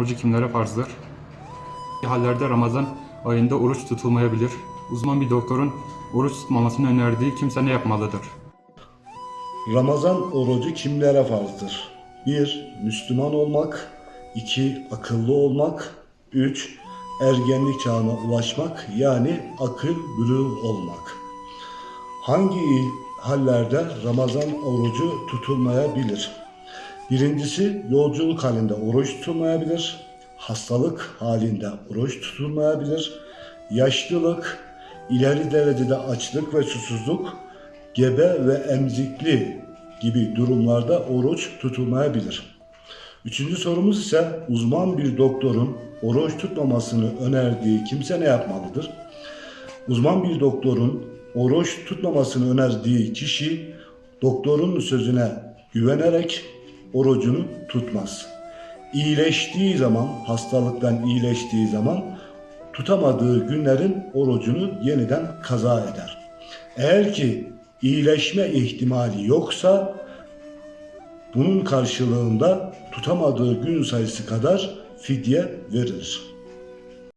orucu kimlere farzdır? Hallerde Ramazan ayında oruç tutulmayabilir. Uzman bir doktorun oruç tutmamasını önerdiği kimse ne yapmalıdır? Ramazan orucu kimlere farzdır? 1. Müslüman olmak 2. Akıllı olmak 3. Ergenlik çağına ulaşmak yani akıl buluğ olmak. Hangi hallerde Ramazan orucu tutulmayabilir? Birincisi yolculuk halinde oruç tutulmayabilir. Hastalık halinde oruç tutulmayabilir. Yaşlılık, ileri derecede açlık ve susuzluk, gebe ve emzikli gibi durumlarda oruç tutulmayabilir. Üçüncü sorumuz ise uzman bir doktorun oruç tutmamasını önerdiği kimse ne yapmalıdır? Uzman bir doktorun oruç tutmamasını önerdiği kişi doktorun sözüne güvenerek orucunu tutmaz. İyileştiği zaman, hastalıktan iyileştiği zaman tutamadığı günlerin orucunu yeniden kaza eder. Eğer ki iyileşme ihtimali yoksa bunun karşılığında tutamadığı gün sayısı kadar fidye verilir.